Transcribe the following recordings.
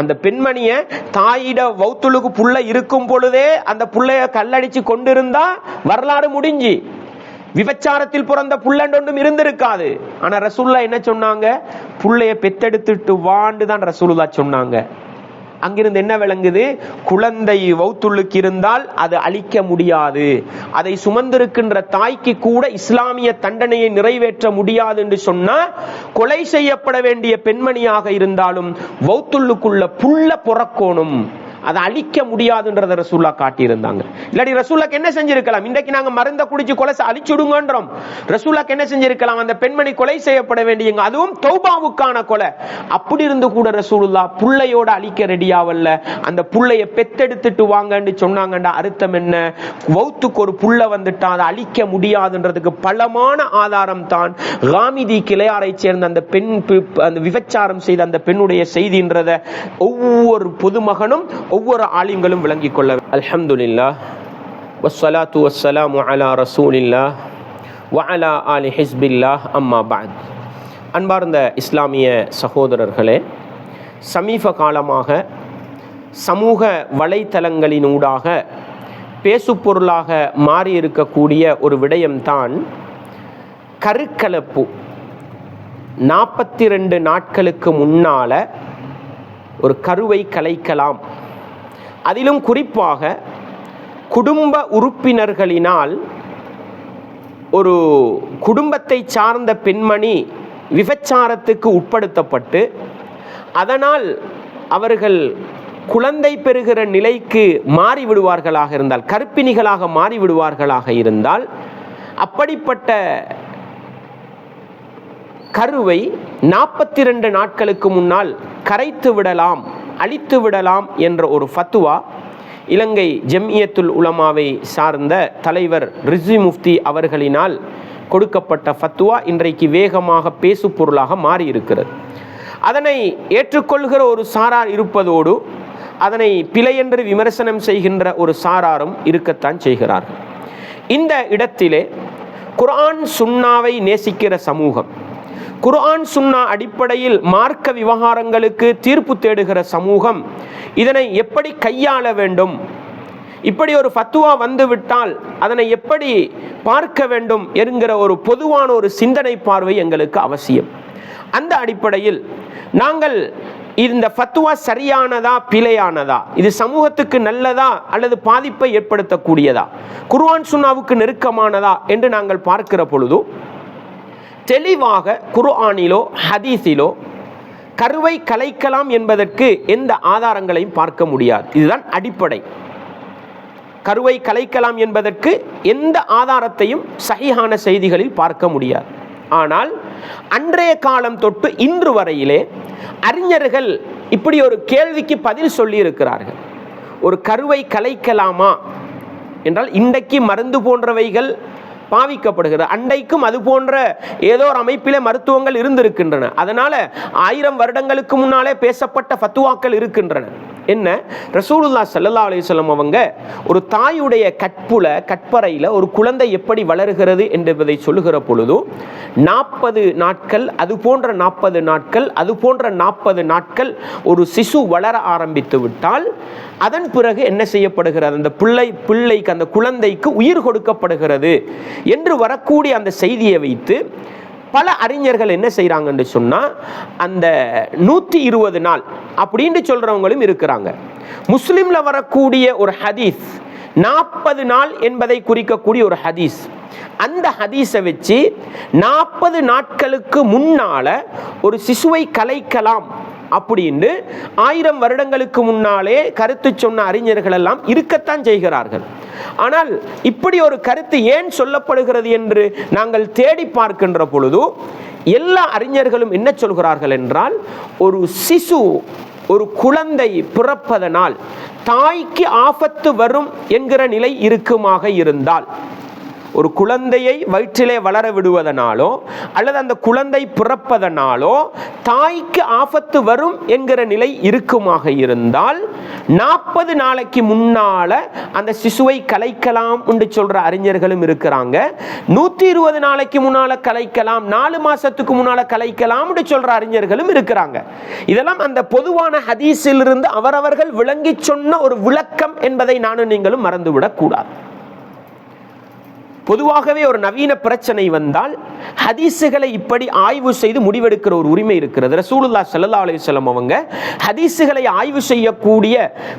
அந்த பெண்மணிய தாயிட வௌத்துலுக்கு புள்ள இருக்கும் பொழுதே அந்த புள்ளைய கல்லடிச்சு கொண்டிருந்தா வரலாறு முடிஞ்சு. விபச்சாரத்தில் பிறந்த புள்ளண்டொன்றும் இருந்திருக்காது. ஆனா ரசூல்லா என்ன சொன்னாங்க? புள்ளைய பெத்தெடுத்துட்டு வாண்டு தான் ரசூலுல்லா சொன்னாங்க. அங்கிருந்து என்ன விளங்குது? குழந்தை வௌத்துள்ளுக்கு இருந்தால் அது அழிக்க முடியாது. அதை சுமந்திருக்கின்ற தாய்க்கு கூட இஸ்லாமிய தண்டனையை நிறைவேற்ற முடியாது என்று சொன்னா கொலை செய்யப்பட வேண்டிய பெண்மணியாக இருந்தாலும் வௌத்துள்ளுக்குள்ள புள்ள புறக்கோணும். அதை அழிக்க முடியாதுன்றத ரசூல்லா காட்டியிருந்தாங்க. இல்லாட்டி ரசூல்லாக்கு என்ன செஞ்சிருக்கலாம்? இன்றைக்கு நாங்க மருந்த குடிச்சு கொலை அழிச்சுடுங்கன்றோம். ரசூல்லாக்கு என்ன செஞ்சிருக்கலாம்? அந்த பெண்மணி கொலை செய்யப்பட வேண்டியங்க அதுவும் தௌபாவுக்கான கொலை. அப்படி இருந்து கூட ரசூலுல்லா புள்ளையோட அழிக்க ரெடியாவல்ல. அந்த புள்ளைய பெத்தெடுத்துட்டு வாங்கன்னு சொன்னாங்கன்ற அர்த்தம் என்ன? வௌத்துக்கு ஒரு புள்ள வந்துட்டா அதை அழிக்க முடியாதுன்றதுக்கு பலமான ஆதாரம் தான் காமிதி கிளையாரை சேர்ந்த அந்த பெண் அந்த விபச்சாரம் செய்த அந்த பெண்ணுடைய செய்தின்றத ஒவ்வொரு பொதுமகனும் ஒவ்வொரு ஆலிம்களும் விளங்கிக் கொள்ள அல்ஹம்துலில்லாஹ். வஸ்ஸலாத்து வஸ்ஸலாமு அலா ரசூலில்லா வஅலா அலி ஹிஸ்பில்லா அம்மா பாத் அன்பார்ந்த இஸ்லாமிய சகோதரர்களே சமீப காலமாக சமூக வலைத்தளங்களினூடாக பேசுபொருளாக மாறி இருக்கக்கூடிய ஒரு விடயம்தான் கருக்கலப்பு. நாற்பத்தி ரெண்டு நாட்களுக்கு முன்னால ஒரு கருவை கலைக்கலாம். அதிலும் குறிப்பாக குடும்ப உறுப்பினர்களினால் ஒரு குடும்பத்தை சார்ந்த பெண்மணி விபச்சாரத்துக்கு உட்படுத்தப்பட்டு அதனால் அவர்கள் குழந்தை பெறுகிற நிலைக்கு மாறிவிடுவார்களாக இருந்தால் கற்பிணிகளாக மாறிவிடுவார்களாக இருந்தால் அப்படிப்பட்ட கருவை நாற்பத்தி ரெண்டு நாட்களுக்கு முன்னால் கரைத்து விடலாம் அழித்து விடலாம் என்ற ஒரு ஃபத்துவா இலங்கை ஜம்இயத்துல் உலமாவை சார்ந்த தலைவர் ரிசி முஃப்தி அவர்களினால் கொடுக்கப்பட்ட ஃபத்துவா இன்றைக்கு வேகமாக பேசு பொருளாக மாறியிருக்கிறது. அதனை ஏற்றுக்கொள்கிற ஒரு சாரார் இருப்பதோடு அதனை பிழை என்று விமர்சனம் செய்கின்ற ஒரு சாராரும் இருக்கத்தான் செய்கிறார்கள். இந்த இடத்திலே குரான் சுன்னாவை நேசிக்கிற சமூகம் குர்ஆன் சுன்னா அடிப்படையில் மார்க்க விவகாரங்களுக்கு தீர்ப்பு தேடுகிற சமூகம் இதனை எப்படி கையாள வேண்டும்? இப்படி ஒரு ஃபத்துவா வந்துவிட்டால் அதனை எப்படி பார்க்க வேண்டும் என்கிற ஒரு பொதுவான ஒரு சிந்தனை பார்வை எங்களுக்கு அவசியம். அந்த அடிப்படையில் நாங்கள் இந்த ஃபத்துவா சரியானதா பிழையானதா இது சமூகத்துக்கு நல்லதா அல்லது பாதிப்பை ஏற்படுத்தக்கூடியதா குர்ஆன் சுன்னாவுக்கு நெருக்கமானதா என்று நாங்கள் பார்க்கிற பொழுதும் தெளிவாக குர்ஆனிலோ ஹதீஸிலோ கருவை கலைக்கலாம் என்பதற்கு எந்த ஆதாரங்களையும் பார்க்க முடியாது. இதுதான் அடிப்படை. கருவை கலைக்கலாம் என்பதற்கு எந்த ஆதாரத்தையும் சகிஹான செய்திகளில் பார்க்க முடியாது. ஆனால் அன்றைய காலம் தொட்டு இன்று வரையிலே அறிஞர்கள் இப்படி ஒரு கேள்விக்கு பதில் சொல்லியிருக்கிறார்கள். ஒரு கருவை கலைக்கலாமா? என்றால் இன்றைக்கு மருந்து போன்றவைகள் பாவிக்கப்படுகிறது அண்டைக்கும் அது போன்ற ஏதோ ஒரு அமைப்பிலே மருத்துவங்கள் இருந்திருக்கின்றன. அதனால ஆயிரம் வருடங்களுக்கு முன்னாலே பேசப்பட்ட ஃபத்துவாக்கள் இருக்கின்றன. என்ன? ரசூலுல்லா சல்லா அலிசல்லம் அவங்க ஒரு தாயுடைய கற்புல கற்பறையில் ஒரு குழந்தை எப்படி வளருகிறது என்பதை சொல்லுகிற பொழுதும் நாற்பது நாட்கள் அது போன்ற நாற்பது நாட்கள் அது போன்ற நாற்பது நாட்கள் ஒரு சிசு வளர ஆரம்பித்து விட்டால் அதன் பிறகு என்ன செய்யப்படுகிறது? அந்த பிள்ளை பிள்ளைக்கு அந்த குழந்தைக்கு உயிர் கொடுக்கப்படுகிறது என்று வரக்கூடிய அந்த செய்தியை வைத்து பல அறிஞர்கள் என்ன செய்கிறாங்கன்னு சொன்னால் அந்த நூற்றி இருபது நாள் அப்படின்னு சொல்கிறவங்களும் இருக்கிறாங்க. முஸ்லீமில் வரக்கூடிய ஒரு ஹதீஸ் நாற்பது நாள் என்பதை குறிக்கக்கூடிய ஒரு ஹதீஸ். அந்த ஹதீஸை வச்சு நாற்பது நாட்களுக்கு முன்னால ஒரு சிசுவை கலைக்கலாம் அப்படின்னு ஆயிரம் வருடங்களுக்கு முன்னாலே கருத்து சொன்ன அறிஞர்கள் எல்லாம் இருக்கத்தான் செய்கிறார்கள். ஆனால் இப்படி ஒரு கருத்து ஏன் சொல்லப்படுகிறது என்று நாங்கள் தேடி பார்க்கின்ற பொழுது எல்லா அறிஞர்களும் என்ன சொல்கிறார்கள் என்றால் ஒரு சிசு ஒரு குழந்தை பிறப்பதனால் தாய்க்கு ஆபத்து வரும் என்கிற நிலை இருக்குமாக இருந்தால் ஒரு குழந்தையை வயிற்றிலே வளர விடுவதனாலோ அல்லது அந்த குழந்தை பிறப்பதனாலோ தாய்க்கு ஆபத்து வரும் என்கிற நிலை இருக்குமாக இருந்தால் நாற்பது நாளைக்கு முன்னால அந்த சிசுவை கலைக்கலாம் என்று சொல்ற அறிஞர்களும் இருக்கிறாங்க. நூத்தி இருபது நாளைக்கு முன்னால கலைக்கலாம் நாலு மாசத்துக்கு முன்னால கலைக்கலாம் என்று சொல்ற அறிஞர்களும் இருக்கிறாங்க. இதெல்லாம் அந்த பொதுவான ஹதீஸிலிருந்து அவரவர்கள் விளங்கி சொன்ன ஒரு விளக்கம் என்பதை நானும் நீங்களும் மறந்துவிடக் கூடாது. பொதுவாகவே ஒரு நவீன பிரச்சனை வந்தால் ஹதீஸுகளை இப்படி ஆய்வு செய்து முடிவெடுக்கிற ஒரு உரிமை இருக்கிறது. ரசூலுல்லா சல்லா அலிசல்லம் அவங்க ஹதீஸுகளை ஆய்வு செய்யக்கூடிய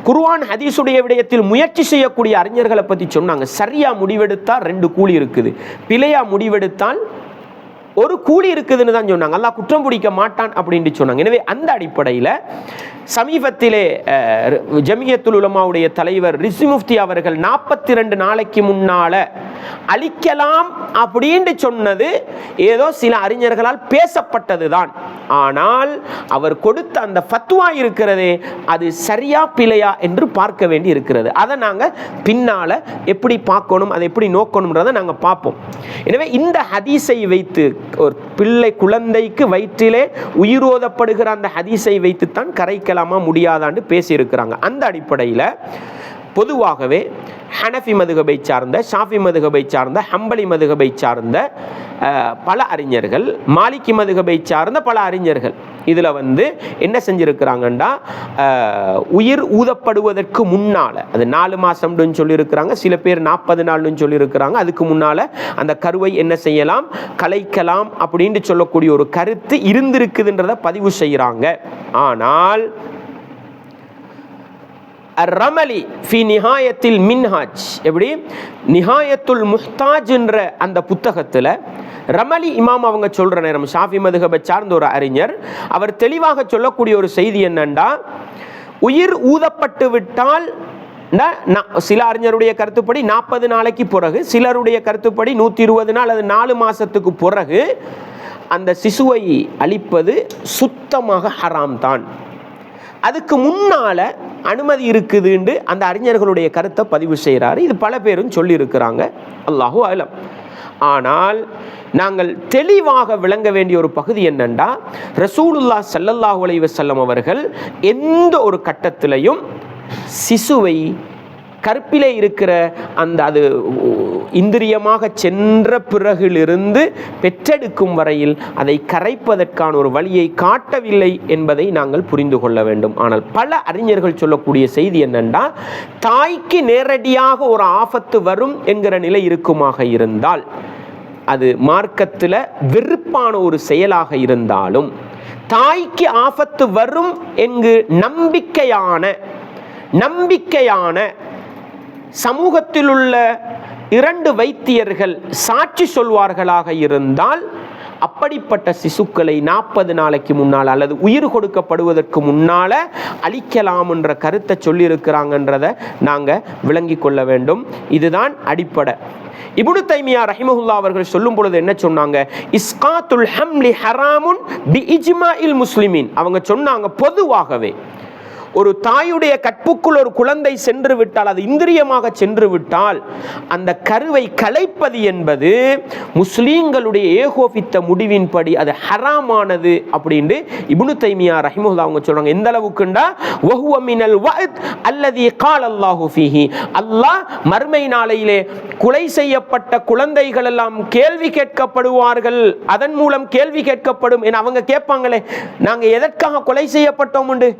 குர்வான் ஹதீஸுடைய விடயத்தில் முயற்சி செய்யக்கூடிய அறிஞர்களை பற்றி சொன்னாங்க. சரியா முடிவெடுத்தால் ரெண்டு கூலி இருக்குது. பிழையா முடிவெடுத்தால் ஒரு கூலி இருக்குதுன்னு தான் சொன்னாங்க. அல்லாஹ் குற்றம் பிடிக்க மாட்டான் அப்படின்னு சொன்னாங்க. எனவே அந்த அடிப்படையில் சமீபத்திலே ஜமியத்துல் உலமாவுடைய தலைவர் ரிசி முஃப்தி அவர்கள் நாற்பத்தி ரெண்டு நாளைக்கு முன்னால அழிக்கலாம் அப்படின்னு சொன்னது ஏதோ சில அறிஞர்களால் பேசப்பட்டது தான் ஆனால் அவர் கொடுத்த அந்த ஃபத்வா இருக்கிறதே அது சரியா பிழையா என்று பார்க்க வேண்டி இருக்கிறது. அதை நாங்கள் பின்னால எப்படி பார்க்கணும் அதை எப்படி நோக்கணும்ன்றதை நாங்கள் பார்ப்போம். எனவே இந்த ஹதீஸை வைத்து ஒரு பிள்ளை குழந்தைக்கு வயிற்றிலே உயிரோதப்படுகிற அந்த ஹதீஸை வைத்துத்தான் கரைக்கலாமா முடியாதான்னு பேசியிருக்கிறாங்க. அந்த அடிப்படையில் பொதுவாகவே ஹனஃபி மதுகபை சார்ந்த ஷாஃபி மதுகபை சார்ந்த ஹம்பலி மதுகபை சார்ந்த பல அறிஞர்கள் மாலிக்கி மதுகபை சார்ந்த பல அறிஞர்கள் இதில் வந்து என்ன செஞ்சுருக்கிறாங்கன்னா உயிர் ஊதப்படுவதற்கு முன்னால் அது நாலு மாதம்னு சொல்லியிருக்கிறாங்க சில பேர் நாற்பது நாள்னு சொல்லியிருக்கிறாங்க அதுக்கு முன்னால் அந்த கருவை என்ன செய்யலாம் கலைக்கலாம் அப்படின்னு சொல்லக்கூடிய ஒரு கருத்து இருந்திருக்குதுன்றதை பதிவு செய்கிறாங்க ஆனால் ரமலி ஃபி நிஹாயத்தில் மின்ஹாஜ். எப்படி? நிஹாயத்துல் முஹ்தாஜ்ன்ற அந்த புத்தகத்தில் ரமலி இமாம் அவங்க சொல்கிற நேரம் ஷாஃபி மதுகபை சார்ந்த ஒரு அறிஞர் அவர் தெளிவாக சொல்லக்கூடிய ஒரு செய்தி என்னண்டா? உயிர் ஊதப்பட்டு விட்டால் சில அறிஞருடைய கருத்துப்படி நாற்பது நாளைக்கு பிறகு சிலருடைய கருத்துப்படி நூற்றி இருபது நாள் அது நாலு மாதத்துக்கு பிறகு அந்த சிசுவை அழிப்பது சுத்தமாக ஹராம் தான் அதுக்கு முன்னால அனுமதி இருக்குதுண்டு அந்த அறிஞர்களுடைய கருத்தை பதிவு செய்கிறாரு. இது பல பேரும் சொல்லியிருக்கிறாங்க. அல்லாஹு அலம். ஆனால் நாங்கள் தெளிவாக விளங்க வேண்டிய ஒரு பகுதி என்னென்னா ரசூலுல்லா சல்லல்லாஹு அலைவசல்லம் அவர்கள் எந்த ஒரு கட்டத்திலையும் சிசுவை கற்பிலே இருக்கிற அந்த அது இந்திரியமாக சென்ற பிறகிலிருந்து பெற்றெடுக்கும் வரையில் அதை கரைப்பதற்கான ஒரு வழியை காட்டவில்லை என்பதை நாங்கள் புரிந்து கொள்ள வேண்டும். ஆனால் பல அறிஞர்கள் சொல்லக்கூடிய செய்தி என்னென்னா தாய்க்கு நேரடியாக ஒரு ஆபத்து வரும் என்கிற நிலை இருக்குமாக இருந்தால் அது மார்க்கத்தில் வெறுப்பான ஒரு செயலாக இருந்தாலும் தாய்க்கு ஆபத்து வரும் என்கு நம்பிக்கையான நம்பிக்கையான சமூகத்தில் உள்ள இரண்டு வைத்தியர்கள் சாட்சி சொல்வார்களாக இருந்தால் அப்படிப்பட்ட சிசுக்களை நாற்பது நாளைக்கு முன்னால் அல்லது உயிர் கொடுக்கப்படுவதற்கு முன்னால அழிக்கலாம் என்ற கருத்தை சொல்லியிருக்கிறாங்கன்றதை நாங்கள் விளங்கி கொள்ள வேண்டும். இதுதான் அடிப்படை. இபுனு தைமியா ரஹிமஹுல்லா அவர்கள் சொல்லும் பொழுது என்ன சொன்னாங்க? இஸ்காத்துல் ஹம்லி ஹராமுன் பி இஜ்மாஇல் முஸ்லிமின். அவங்க சொன்னாங்க பொதுவாகவே ஒரு தாயுடைய கற்புக்குள் ஒரு குழந்தை சென்று விட்டால் அது இந்திரியமாக சென்று விட்டால் அந்த கருவை கலைப்பது என்பது முஸ்லீம்களுடைய ஏகோபித்த முடிவின்படி அது ஹராமானது அப்படின்ட்டு இபுனு தைமியா ரஹிமுல்லா அவங்க சொல்றாங்க. எந்த அளவுக்குண்டா? ஒஹுவ மினல் வத் அல்லது கால் அல்லாஹு ஃபீஹி. அல்லாஹ் மர்மை நாளையிலே கொலை செய்யப்பட்ட குழந்தைகள் எல்லாம் கேள்வி கேட்கப்படுவார்கள். அதன் மூலம் கேள்வி கேட்கப்படும். என அவங்க கேட்பாங்களே நாங்கள் எதற்காக கொலை செய்யப்பட்டோம் உண்டு?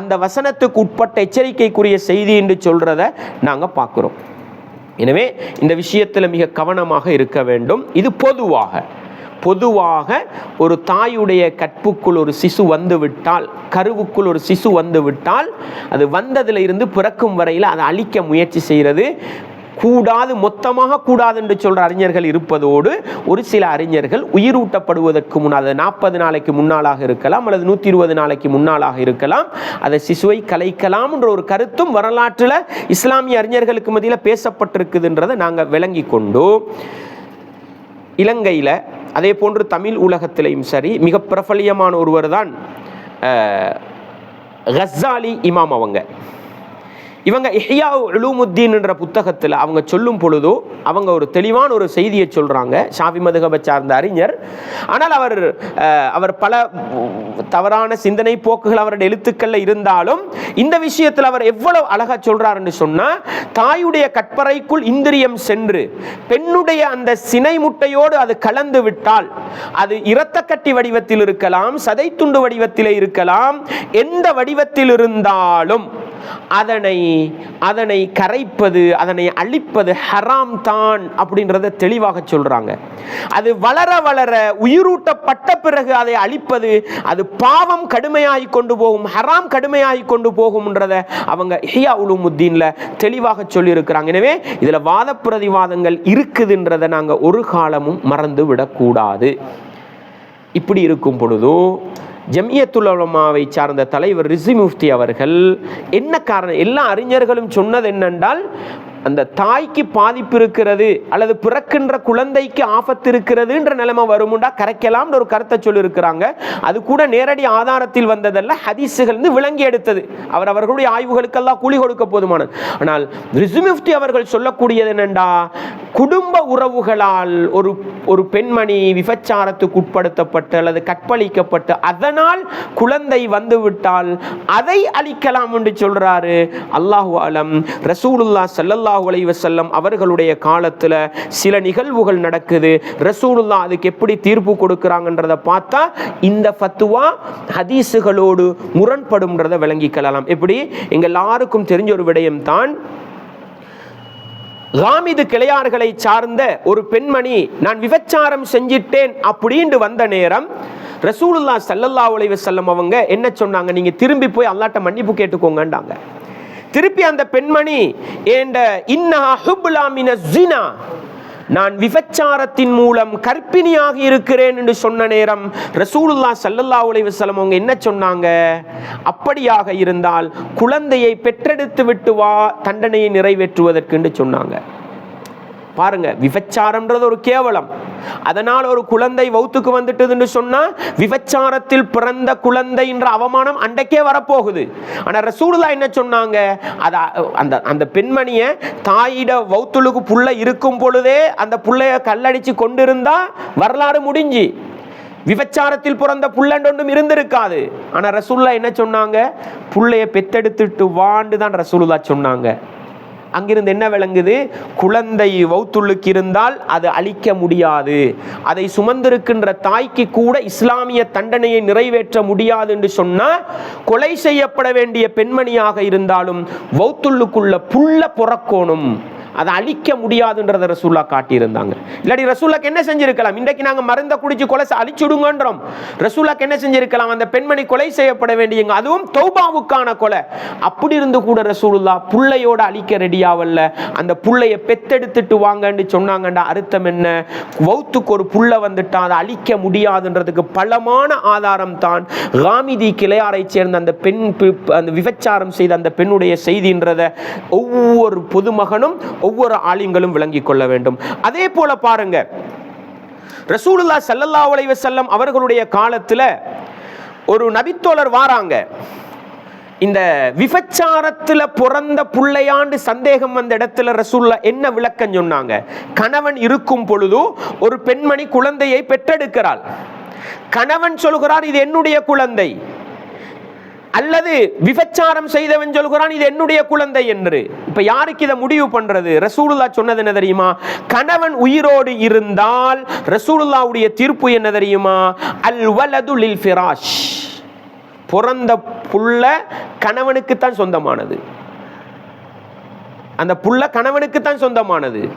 அந்த வச வசனத்துக்கு உட்பட்ட எச்சரிக்கைக்குரிய செய்தி என்று சொல்றத நாங்க பார்க்குறோம். எனவே இந்த விஷயத்தில் மிக கவனமாக இருக்க வேண்டும். இது பொதுவாக பொதுவாக ஒரு தாயுடைய கற்புக்குள் ஒரு சிசு வந்துவிட்டால் கருவுக்குள் ஒரு சிசு வந்துவிட்டால் அது வந்ததில் இருந்து பிறக்கும் வரையில் அதை அழிக்க முயற்சி செய்கிறது. கூடாது மொத்தமாக கூடாது என்று சொல்ற அறிஞர்கள் இருப்பதோடு ஒரு சில அறிஞர்கள் உயிரூட்டப்படுவதற்கு முன்னால் அது நாற்பது நாளைக்கு முன்னாலாக இருக்கலாம் அல்லது நூற்றி இருபது நாளைக்கு முன்னாலாக இருக்கலாம் அதை சிசுவை கலைக்கலாம் என்ற ஒரு கருத்தும் வரலாற்றில் இஸ்லாமிய அறிஞர்களுக்கு மத்தியில் பேசப்பட்டிருக்குதுன்றதை நாங்கள் விளங்கி கொண்டு இலங்கையில் அதே போன்று தமிழ் உலகத்திலையும் சரி மிக பிரபலியமான ஒருவர் தான் கஸ்ஸாலி இமாம் அவங்க. இவங்க இஹ்யா உலூமுத்தீன்ன்ற புத்தகத்தில் அவங்க சொல்லும் பொழுதோ அவங்க ஒரு தெளிவான ஒரு செய்தியை சொல்கிறாங்க ஷாஃபி மதுகபை சார்ந்த அறிஞர். ஆனால் அவர் அவர் பல தவறான சிந்தனை போக்குகள் அவருடைய எழுத்துக்கள்ல இருந்தாலும் இந்த விஷயத்தில் அவர் எவ்வளவு அழகா சொல்றாருன்னு சொன்னா தாயுடைய கற்பறைக்குள் இந்திரியம் சென்று பெண்ணுடைய அந்த சினை முட்டையோடு அது கலந்து விட்டால் அது இரத்தக்கட்டி வடிவத்தில் இருக்கலாம் சதைத்துண்டு வடிவத்திலே இருக்கலாம் எந்த வடிவத்தில் இருந்தாலும் அதனை அதனை கரைப்பது அதனை அழிப்பது ஹராம் தான் அப்படின்றத தெளிவாக சொல்றாங்க. அது வளர வளர உயிரூட்டப்பட்ட பிறகு அதை அழிப்பது அது பாவம் கடுமையாகி கொண்டு போகும் ஹராம் கடுமையாகி கொண்டு போகும்ன்றத அவங்க ஹியா உலுமுத்தீன்ல தெளிவாக சொல்லியிருக்கிறாங்க. எனவே இதுல வாத பிரதிவாதங்கள் இருக்குதுன்றதை நாங்க ஒரு காலமும் மறந்து விடக்கூடாது இப்படி இருக்கும் பொழுதும் ஜம்யத்துலமாவை சார்ந்த தலைவர் ரிசி முஃப்தி அவர்கள் என்ன காரணம்? எல்லா அறிஞர்களும் சொன்னது என்னென்றால் அந்த தாய்க்கு பாதிப்பு இருக்கிறது அல்லது பிறக்கின்ற குழந்தைக்கு ஆபத்து இருக்கிறதுன்ற நிலைமை வருமுண்டா? கரைக்கலாம்னு ஒரு கருத்தை சொல்லியிருக்கிறாங்க. அது கூட நேரடி ஆதாரத்தில் வந்ததல்ல ஹதீஸுகள் இருந்து விளங்கி எடுத்தது. அவர் அவர்களுடைய ஆய்வுகளுக்கெல்லாம் கூலி கொடுக்க போதுமானது. ஆனால் ரிசுமிஃப்தி அவர்கள் சொல்லக்கூடியது என்னென்றா? குடும்ப உறவுகளால் ஒரு ஒரு பெண்மணி விபச்சாரத்துக்கு உட்படுத்தப்பட்டு அல்லது கற்பழிக்கப்பட்டு அதனால் குழந்தை வந்துவிட்டால் அதை அழிக்கலாம் என்று சொல்றாரு. அல்லாஹு அலம். ரசூலுல்லா ஸல்லல்லாஹு அலைஹி வஸல்லம் அவர்களுடைய காலத்தில் சில நிகழ்வுகள் நடக்குது. ரசூலுல்லா அதுக்கு எப்படி தீர்ப்பு கொடுக்குறாங்கன்றத பார்த்தா இந்த ஃபத்துவா ஹதீஸுகளோடு முரண்படும்ன்றதை விளங்கிக்கலாம் எப்படி? எங்கள் எல்லாருக்கும் தெரிஞ்ச ஒரு விடயம் தான் காமிது கிளையார்களை சார்ந்த ஒரு பெண்மணி நான் விபச்சாரம் செஞ்சிட்டேன் அப்படின்ட்டு வந்த நேரம் ரசூலுல்லா சல்லல்லா உலைவ செல்லம் அவங்க என்ன சொன்னாங்க? நீங்க திரும்பி போய் அல்லாட்ட மன்னிப்பு கேட்டுக்கோங்கன்றாங்க திருப்பி அந்த பெண்மணி ஏண்ட இன்னா ஜினா நான் விபச்சாரத்தின் மூலம் கற்பிணியாக இருக்கிறேன் என்று சொன்ன நேரம் ரசூலுல்லா சல்லல்லா உலைவசலம் அவங்க என்ன சொன்னாங்க? அப்படியாக இருந்தால் குழந்தையை பெற்றெடுத்து விட்டு வா தண்டனையை நிறைவேற்றுவதற்கு என்று சொன்னாங்க. பாருங்க விபச்சாரம்ன்றது ஒரு கேவலம். அதனால் ஒரு குழந்தை வௌத்துக்கு வந்துட்டதுன்னு சொன்னா விபச்சாரத்தில் பிறந்த குழந்தைன்ற அவமானம் அன்றைக்கே வரப்போகுது. ஆனா ரசூலுல்லா என்ன சொன்னாங்க? அத அந்த அந்த பெண்மணியை தாயிட வௌத்துலுக்கு புள்ள இருக்கும் பொழுதே அந்த புள்ளைய கல்லடிச்சு கொண்டிருந்தா வரலாறு முடிஞ்சு. விபச்சாரத்தில் பிறந்த புள்ளண்டொன்றும் இருந்திருக்காது. ஆனா ரசூல்லா என்ன சொன்னாங்க? புள்ளைய பெத்தெடுத்துட்டு வாண்டு தான் ரசூலுல்லா சொன்னாங்க. அங்கிருந்து என்ன விளங்குது? குழந்தை வௌத்துள்ளுக்கு இருந்தால் அது அழிக்க முடியாது. அதை சுமந்திருக்கின்ற தாய்க்கு கூட இஸ்லாமிய தண்டனையை நிறைவேற்ற முடியாது என்று சொன்னால் கொலை செய்யப்பட வேண்டிய பெண்மணியாக இருந்தாலும் வௌத்துள்ளுக்குள்ள புள்ள புறக்கோணும். அதை அழிக்க முடியாதுன்றத ரசூல்லா காட்டியிருந்தாங்க. இல்லாட்டி ரசூல்லாக்கு என்ன செஞ்சிருக்கலாம்? இன்றைக்கு நாங்கள் மருந்த குடிச்சு கொலை அழிச்சுடுங்கன்றோம். ரசூல்லாக்கு என்ன செஞ்சிருக்கலாம்? அந்த பெண்மணி கொலை செய்யப்பட வேண்டியங்க அதுவும் தௌபாவுக்கான கொலை. அப்படி இருந்து கூட ரசூலுல்லா புள்ளையோட அழிக்க ரெடியாவல்ல. அந்த புள்ளைய பெத்தெடுத்துட்டு வாங்கன்னு சொன்னாங்கன்ற அர்த்தம் என்ன? வௌத்துக்கு ஒரு புள்ள வந்துட்டா அதை அழிக்க முடியாதுன்றதுக்கு பலமான ஆதாரம் தான். காமிதி கிளையாரை சேர்ந்த அந்த பெண் பி- அந்த விபச்சாரம் செய்த அந்த பெண்ணுடைய செய்தின்றத ஒவ்வொரு பொதுமகனும் ஒவ்வொரு ஆலிங்களும் விளங்கிக் கொள்ள வேண்டும். அதே போல பாருங்க. ரசூலுல்லா சல்லல்லா உலைவ செல்லம் அவர்களுடைய காலத்துல ஒரு நபித்தோழர் வாராங்க. இந்த விபச்சாரத்தில் பிறந்த புள்ளையாண்டு சந்தேகம் வந்த இடத்துல ரசூல்லா என்ன விளக்கம் சொன்னாங்க? கணவன் இருக்கும் பொழுது ஒரு பெண்மணி குழந்தையை பெற்றெடுக்கிறாள். கணவன் சொல்கிறார் இது என்னுடைய குழந்தை. அல்லது விபச்சாரம் செய்தவன் சொல்கிறான் இது என்னுடைய குழந்தை என்று. இப்ப யாருக்கு இதை முடிவு பண்றது? ரசூலுல்லா சொன்னது என்ன தெரியுமா? கணவன் உயிரோடு இருந்தால் ரசூலுல்லாவுடைய தீர்ப்பு என்ன தெரியுமா? அல் வலது லில் ஃபிராஷ். பிறந்த புள்ள கணவனுக்குத்தான் சொந்தமானது. அந்த புள்ள கணவனுக்குத்தான் சொந்தமானது.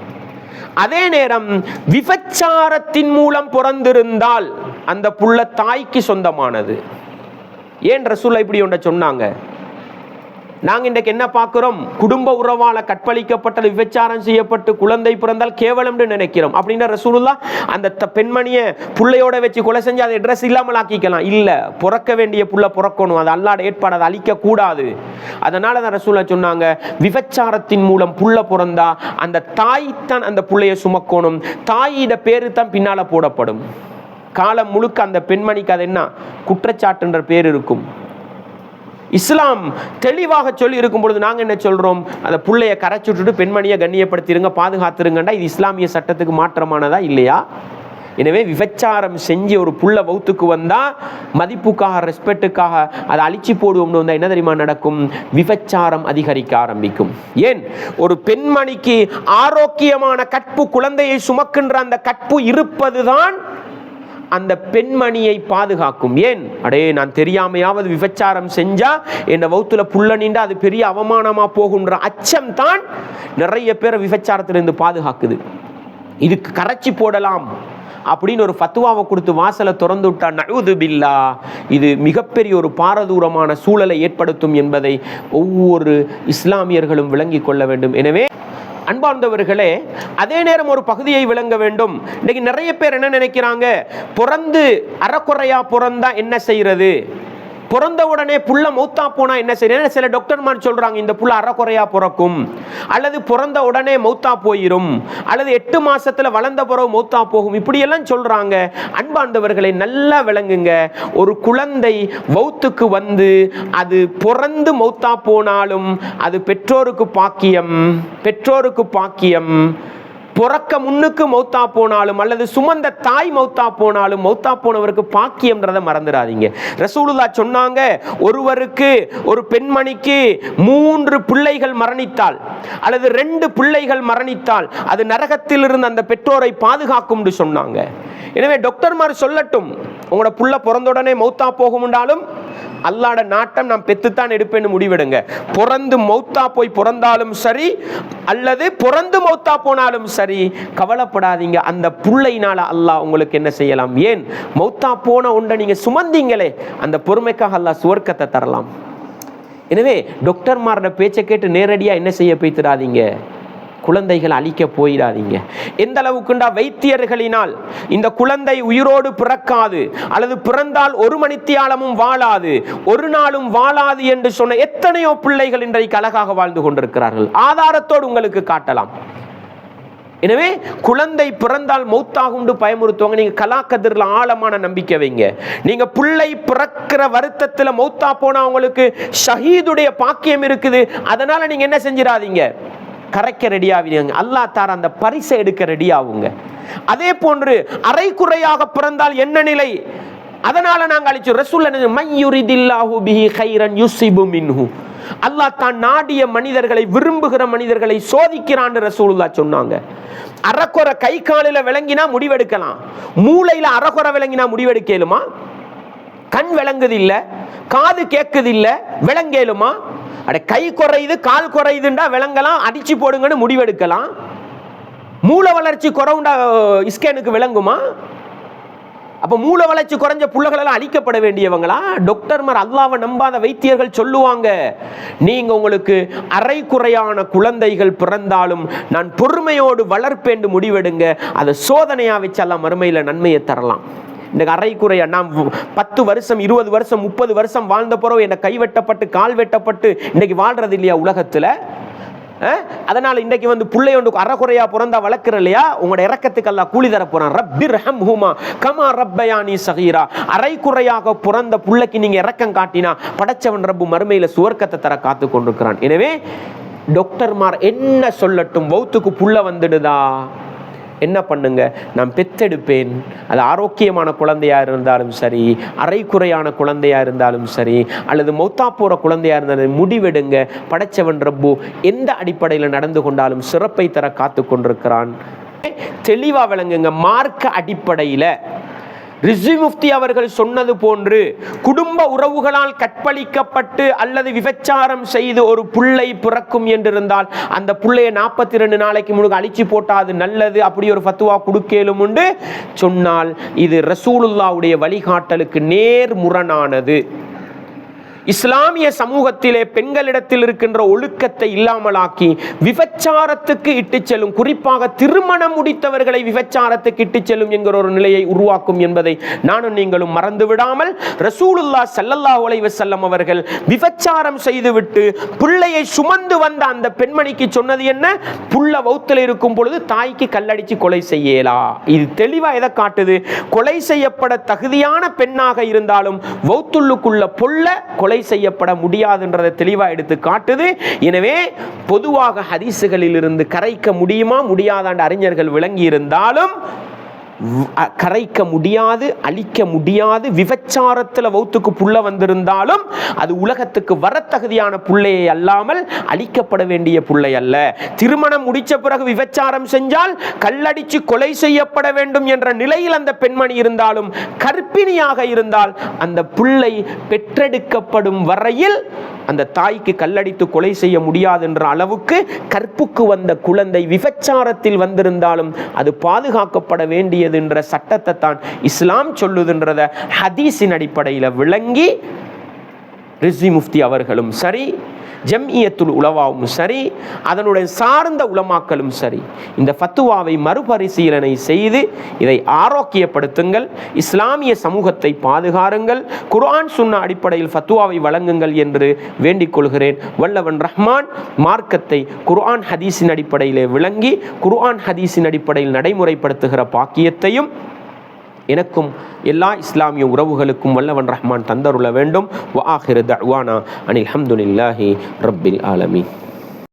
அதே நேரம் விபச்சாரத்தின் மூலம் பிறந்திருந்தால் அந்த புள்ள தாய்க்கு சொந்தமானது. ஏன் ரசூலா இப்படி ஒன்றை சொன்னாங்க? நாங்கள் இன்றைக்கு என்ன பார்க்குறோம்? குடும்ப உறவால் கற்பழிக்கப்பட்டது விபச்சாரம் செய்யப்பட்டு குழந்தை பிறந்தால் கேவலம்னு நினைக்கிறோம். அப்படின்னா ரசூலுல்லா அந்த த- பெண்மணிய புள்ளையோட வச்சு கொலை செஞ்சு அதை ட்ரெஸ் இல்லாமல் ஆக்கிக்கலாம். இல்லை பிறக்க வேண்டிய புள்ள பிறக்கணும். அது அல்லாட ஏற்பாடு அதை அழிக்க கூடாது. அதனால தான் ரசூலா சொன்னாங்க விபச்சாரத்தின் மூலம் புள்ள பிறந்தா அந்த தாய் தான் அந்த பிள்ளையை சுமக்கணும். தாயிட பேரு தான் பின்னால போடப்படும். காலம் முழுக்க அந்த பெண்மணிக்கு அது என்ன? குற்றச்சாட்டுன்ற பேர் இருக்கும். இஸ்லாம் தெளிவாக சொல்லி இருக்கும் பொழுது நாங்கள் என்ன சொல்கிறோம் அந்த புள்ளைய கரைச்சி விட்டுட்டு பெண்மணியை கண்ணியப்படுத்திடுங்க பாதுகாத்துருங்கண்டா இது இஸ்லாமிய சட்டத்துக்கு மாற்றமானதா இல்லையா? எனவே விபச்சாரம் செஞ்சு ஒரு புள்ள வௌத்துக்கு வந்தால் மதிப்புக்காக ரெஸ்பெக்டுக்காக அதை அழிச்சு போடுவோம்னு வந்தால் என்ன தெரியுமா நடக்கும்? விபச்சாரம் அதிகரிக்க ஆரம்பிக்கும். ஏன்? ஒரு பெண்மணிக்கு ஆரோக்கியமான கற்பு குழந்தையை சுமக்கின்ற அந்த கற்பு இருப்பதுதான் அந்த பெண்மணியை பாதுகாக்கும். ஏன்? அடே நான் தெரியாமையாவது விபச்சாரம் செஞ்சா என்ன வௌத்துல புள்ள நீண்டா அது பெரிய அவமானமா போகுன்ற அச்சம் தான் நிறைய பேரை விபச்சாரத்திலிருந்து பாதுகாக்குது. இதுக்கு கரைச்சி போடலாம் அப்படின்னு ஒரு ஃபத்துவாவை கொடுத்து வாசலை திறந்து விட்டா நழுது பில்லா. இது மிகப்பெரிய ஒரு பாரதூரமான சூழலை ஏற்படுத்தும் என்பதை ஒவ்வொரு இஸ்லாமியர்களும் விளங்கிக் கொள்ள வேண்டும். எனவே அன்பார்ந்தவர்களே அதே நேரம் ஒரு பகுதியை விளங்க வேண்டும். இன்னைக்கு நிறைய பேர் என்ன நினைக்கிறாங்க? பிறந்து அறக்குறையா பிறந்தா என்ன செய்யறது பிறந்த உடனே புள்ள மௌத்தா போனா என்ன செய்யணும்? சில டாக்டர்மார் சொல்றாங்க இந்த புள்ள அறக்குறையா பிறக்கும். அல்லது பிறந்த உடனே மௌத்தா போயிரும். அல்லது எட்டு மாசத்துல வளர்ந்த பிறகு மௌத்தா போகும். இப்படியெல்லாம் சொல்றாங்க. அன்பாண்டவர்களை நல்லா விளங்குங்க. ஒரு குழந்தை வௌத்துக்கு வந்து அது பிறந்து மௌத்தா போனாலும் அது பெற்றோருக்கு பாக்கியம் பெற்றோருக்கு பாக்கியம். பிறக்க முன்னுக்கு மௌத்தா போனாலும் அல்லது சுமந்த தாய் மௌத்தா போனாலும் மௌத்தா போனவருக்கு பாக்கியம்ன்றதை மறந்துடாதீங்க. ரசூலுல்லா சொன்னாங்க ஒருவருக்கு ஒரு பெண்மணிக்கு மூன்று பிள்ளைகள் மரணித்தால் அல்லது ரெண்டு பிள்ளைகள் மரணித்தால் அது நரகத்தில் இருந்து அந்த பெற்றோரை பாதுகாக்கும்னு சொன்னாங்க. எனவே டாக்டர்மார் சொல்லட்டும் உங்களோட புள்ள பிறந்த உடனே மௌத்தா போகும்ண்டாலும் அல்லாட நாட்டம் நான் பெத்துத்தான் எடுப்பேன்னு முடிவெடுங்க. பிறந்து மௌத்தா போய் பிறந்தாலும் சரி அல்லது பிறந்து மௌத்தா போனாலும் சரி கவலைப்படாதீங்க. அந்த புள்ளையினால அல்லாஹ் உங்களுக்கு என்ன செய்யலாம்? ஏன்? மௌத்தா போன உண்டை நீங்க சுமந்தீங்களே. அந்த பொறுமைக்காக அல்லாஹ் சுவர்க்கத்தை தரலாம். எனவே டாக்டர்மாரோட பேச்சை கேட்டு நேரடியாக என்ன செய்ய போய்த்திடாதீங்க குழந்தைகள் அழிக்க போயிடாதீங்க எந்த அளவுக்குண்டா வைத்தியர்களினால் இந்த குழந்தை உயிரோடு பிறக்காது அல்லது பிறந்தால் ஒரு மணித்தியாலமும் வாழாது ஒரு நாளும் வாழாது என்று சொன்ன எத்தனையோ பிள்ளைகள் இன்றைக்கு அழகாக வாழ்ந்து கொண்டிருக்கிறார்கள். ஆதாரத்தோடு உங்களுக்கு காட்டலாம். எனவே குழந்தை பிறந்தால் மௌத்தாகுண்டு பயமுறுத்துவாங்க. நீங்க கலாக்கதிரில் ஆழமான நம்பிக்கை வைங்க. நீங்க பிள்ளை பிறக்கிற வருத்தத்தில் மௌத்தா போனா அவங்களுக்கு ஷஹீதுடைய பாக்கியம் இருக்குது. அதனால நீங்க என்ன செஞ்சிடாதீங்க. கரைக்க ரெடி ஆவீங்க. அல்லாஹ் தார அந்த பரிசை எடுக்க ரெடி ஆகுங்க. அதே போன்று அரைக்குறையாக பிறந்தால் என்ன நிலை? அதனால நாங்கள் அழிச்சோம். ரசூல் மையுரிதில்லாஹு பிஹி ஹைரன் யுசிபு மின்ஹு. அல்லாஹ் தான் நாடிய மனிதர்களை விரும்புகிற மனிதர்களை சோதிக்கிறான்னு ரசூலுல்லா சொன்னாங்க. அறக்குறை கை காலில் விளங்கினா முடிவெடுக்கலாம். மூளையில அறக்குறை விளங்கினா முடிவெடுக்கலுமா? கண் விளங்குது இல்லை காது கேட்குது இல்ல விளங்கேலுமா? அட கை குறையுது கால் குறையுதுண்டா விளங்கலாம் அடிச்சு போடுங்கன்னு முடிவெடுக்கலாம். மூளை வளர்ச்சி குறவுண்டா இஸ்கேனுக்கு விளங்குமா? அப்போ மூல வளர்ச்சி குறைஞ்ச புள்ளைகளெல்லாம் அழிக்கப்பட வேண்டியவங்களா? டாக்டர்மார் அல்லாவை நம்பாத வைத்தியர்கள் சொல்லுவாங்க நீங்க உங்களுக்கு அரை குறையான குழந்தைகள் பிறந்தாலும் நான் பொறுமையோடு வளர்ப்பேன் முடிவெடுங்க. அதை சோதனையா வச்செல்லாம் மறுமையில் நன்மையை தரலாம். இன்னைக்கு அரைக்குறையா நாம் பத்து வருஷம் இருபது வருஷம் முப்பது வருஷம் வாழ்ந்த பிறகு என்னை கைவெட்டப்பட்டு கால் வெட்டப்பட்டு இன்னைக்கு வாழ்றது இல்லையா உலகத்தில்? அதனால் இன்றைக்கு வந்து பிள்ளை ஒன்று அறகுறையாக பிறந்தா வளர்க்குற இல்லையா? உங்களோட இறக்கத்துக்கு அல்லா கூலி தர போறான். ரஹம் ஹூமா கமா ரப்பயானி சகீரா. அரைக்குறையாக பிறந்த புள்ளைக்கு நீங்க இறக்கம் காட்டினா படைச்சவன் ரப்பு மறுமையில் சுவர்க்கத்தை தர காத்து கொண்டிருக்கிறான். எனவே டாக்டர்மார் என்ன சொல்லட்டும்? வௌத்துக்கு புள்ள வந்துடுதா? என்ன பண்ணுங்க? நான் பெத்தெடுப்பேன். அது ஆரோக்கியமான குழந்தையா இருந்தாலும் சரி அரைக்குறையான குழந்தையா இருந்தாலும் சரி அல்லது மௌத்தா போற குழந்தையா இருந்தாலும் முடிவெடுங்க. படைச்சவன் ரப்பு எந்த அடிப்படையில் நடந்து கொண்டாலும் சிறப்பை தர காத்து கொண்டிருக்கிறான் தெளிவா விளங்குங்க மார்க்க அடிப்படையில் ரிஷி முஃப்தி அவர்கள் சொன்னது போன்று குடும்ப உறவுகளால் கற்பழிக்கப்பட்டு அல்லது விபச்சாரம் செய்து ஒரு புள்ளை பிறக்கும் என்றிருந்தால் அந்த பிள்ளையை நாற்பத்தி ரெண்டு நாளைக்கு முழுக்க அழிச்சு போட்டால் அது நல்லது அப்படி ஒரு ஃபத்துவா கொடுக்கலும் உண்டு. சொன்னால் இது ரசூலுல்லாவுடைய வழிகாட்டலுக்கு நேர் முரணானது இஸ்லாமிய சமூகத்திலே பெண்களிடத்தில் இருக்கின்ற ஒழுக்கத்தை இல்லாமலாக்கி விபச்சாரத்துக்கு இட்டு செல்லும் குறிப்பாக திருமணம் முடித்தவர்களை விபச்சாரத்துக்கு இட்டு செல்லும் என்கிற ஒரு நிலையை உருவாக்கும் என்பதை நானும் நீங்களும் மறந்து விடாமல் ரசூலுல்லா சல்லல்லா உலைவ செல்லம் அவர்கள் விபச்சாரம் செய்துவிட்டு பிள்ளையை சுமந்து வந்த அந்த பெண்மணிக்கு சொன்னது என்ன? புள்ள வௌத்தில் இருக்கும் பொழுது தாய்க்கு கல்லடிச்சு கொலை செய்யலா. இது தெளிவா எதை காட்டுது? கொலை செய்யப்பட தகுதியான பெண்ணாக இருந்தாலும் வௌத்துள்ளுக்குள்ள பொல்ல கொலை கொலை செய்யப்பட முடியாதுன்றதை தெளிவாக எடுத்து காட்டுது. எனவே பொதுவாக ஹதீசுகளில் இருந்து கரைக்க முடியுமா? முடியாதாண்டு அறிஞர்கள் விளங்கி இருந்தாலும் கரைக்க முடியாது அழிக்க முடியாது விபச்சாரத்தில் வௌத்துக்கு புள்ள வந்திருந்தாலும் அது உலகத்துக்கு வரத்தகுதியான புள்ளையை அல்லாமல் அழிக்கப்பட வேண்டிய புள்ளை அல்ல. திருமணம் முடிச்ச பிறகு விபச்சாரம் செஞ்சால் கல்லடிச்சு கொலை செய்யப்பட வேண்டும் என்ற நிலையில் அந்த பெண்மணி இருந்தாலும் கர்ப்பிணியாக இருந்தால் அந்த புள்ளை பெற்றெடுக்கப்படும் வரையில் அந்த தாய்க்கு கல்லடித்து கொலை செய்ய முடியாது என்ற அளவுக்கு கற்புக்கு வந்த குழந்தை விபச்சாரத்தில் வந்திருந்தாலும் அது பாதுகாக்கப்பட வேண்டியது என்ற சட்டத்தை தான் இஸ்லாம் சொல்லுதுன்றத ஹதீஸின் அடிப்படையில் விளங்கி ரிஸ்வி முஃப்தி அவர்களும் சரி ஜம்இயத்துல் உலவாவும் சரி அதனுடைய சார்ந்த உலமாக்களும் சரி. இந்த ஃபத்துவாவை மறுபரிசீலனை செய்து இதை ஆரோக்கியப்படுத்துங்கள் இஸ்லாமிய சமூகத்தை பாதுகாருங்கள் குர்ஆன் சுன்ன அடிப்படையில் ஃபத்துவாவை வழங்குங்கள் என்று வேண்டிக் கொள்கிறேன். வல்லவன் ரஹ்மான் மார்க்கத்தை குர்ஆன் ஹதீஸின் அடிப்படையிலே விளங்கி குர்ஆன் ஹதீஸின் அடிப்படையில் நடைமுறைப்படுத்துகிற பாக்கியத்தையும் எனக்கும் எல்லா இஸ்லாமிய உறவுகளுக்கும் வல்லவன் ரஹ்மான் தந்தருள வேண்டும். வ ஆஹிரு தஅவானா அனில் ஹம்துலில்லாஹி ரப்பில் ஆலமீன்.